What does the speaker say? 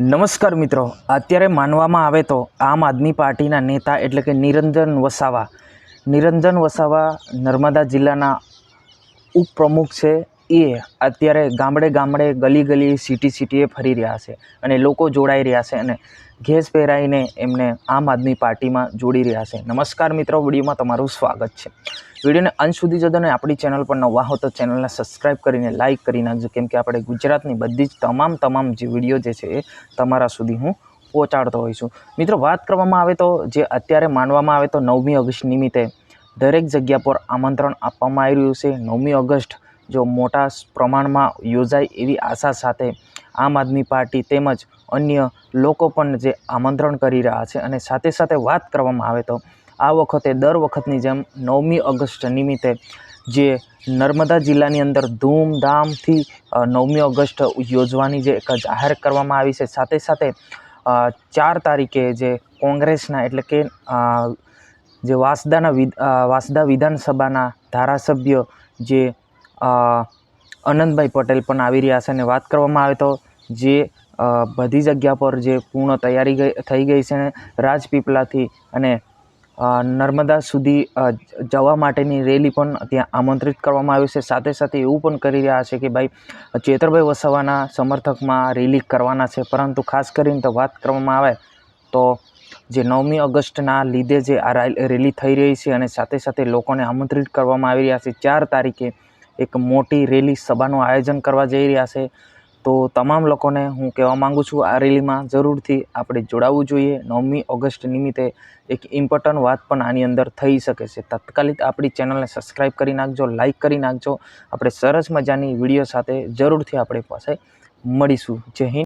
નમસ્કાર મિત્રો. અત્યારે માનવામાં આવે તો આમ આદમી પાર્ટીના નેતા એટલે કે નિરંજન વસાવા. નિરંજન વસાવા નર્મદા જિલ્લાના ઉપપ્રમુખ છે. એ અત્યારે ગામડે ગામડે ગલી ગલી સિટી સિટીએ ફરી રહ્યા છે અને લોકો જોડાઈ રહ્યા છે અને ઘેસ પહેરાઈને એમને આમ આદમી પાર્ટીમાં જોડી રહ્યા છે. નમસ્કાર મિત્રો, વિડીયોમાં તમારું સ્વાગત છે. વિડીયોને અંત સુધી જતો અને આપણી ચેનલ પર નવા હો તો ચેનલને સબસ્ક્રાઈબ કરીને લાઇક કરી નાખજો. કેમ કે આપણે ગુજરાતની બધી જ તમામ તમામ જે વીડિયો જે છે એ તમારા સુધી હું પહોંચાડતો હોઈ છું. મિત્રો, વાત કરવામાં આવે તો જે અત્યારે માનવામાં આવે તો નવમી ઓગસ્ટ નિમિત્તે દરેક જગ્યા પર આમંત્રણ આપવામાં આવી રહ્યું છે. નવમી ઓગસ્ટ જો મોટા પ્રમાણમાં યોજાય એવી આશા સાથે આમ આદમી પાર્ટી તેમજ અન્ય લોકો પણ જે આમંત્રણ કરી રહ્યા છે અને સાથે સાથે વાત કરવામાં આવે તો આ વખતે દર વખતની જેમ નવમી ઓગસ્ટ નિમિત્તે જે નર્મદા જિલ્લાની અંદર ધૂમધામથી નવમી ઓગસ્ટ યોજવાની જે એક જાહેર કરવામાં આવી છે. સાથે સાથે ચાર તારીખે જે કોંગ્રેસના એટલે કે જે વાસદાના વાસદા વિધાનસભાના ધારાસભ્ય જે અ, આનંદભાઈ પટેલ પણ આવી રહ્યા છે અને વાત કરવામાં આવે તો જે બધી જગ્યા પર જે પૂર્ણ તૈયારી થઈ ગઈ છે રાજપીપળાથી અને નર્મદા સુધી જવા માટેની રેલી પણ ત્યાં આમંત્રિત કરવામાં આવી છે. સાથે સાથે એવું પણ કરી રહ્યા છે કે ભાઈ ચેતરભાઈ વસાવાના સમર્થકમાં રેલી કરવાના છે. પરંતુ ખાસ કરીને તો વાત કરવામાં આવે તો જે નવમી ઓગસ્ટના લીધે જે આ રેલી થઈ રહી છે અને સાથે સાથે લોકોને આમંત્રિત કરવામાં આવી રહ્યા છે. ચાર તારીખે એક મોટી રેલી સભાનું આયોજન કરવા જઈ રહ્યા છે. તો તમામ લોકોને હું કહેવા માગું છું, આ રેલીમાં જરૂરથી આપણે જોડાવવું જોઈએ. નવમી ઓગસ્ટ નિમિત્તે એક ઇમ્પોર્ટન્ટ વાત પણ આની અંદર થઈ શકે છે. તાત્કાલિક આપણી ચેનલને સબસ્ક્રાઈબ કરી નાખજો લાઇક કરી નાખજો. આપણે સરસ મજાની વીડિયો સાથે જરૂરથી આપણી પાસે મળીશું. જય હિન્દ.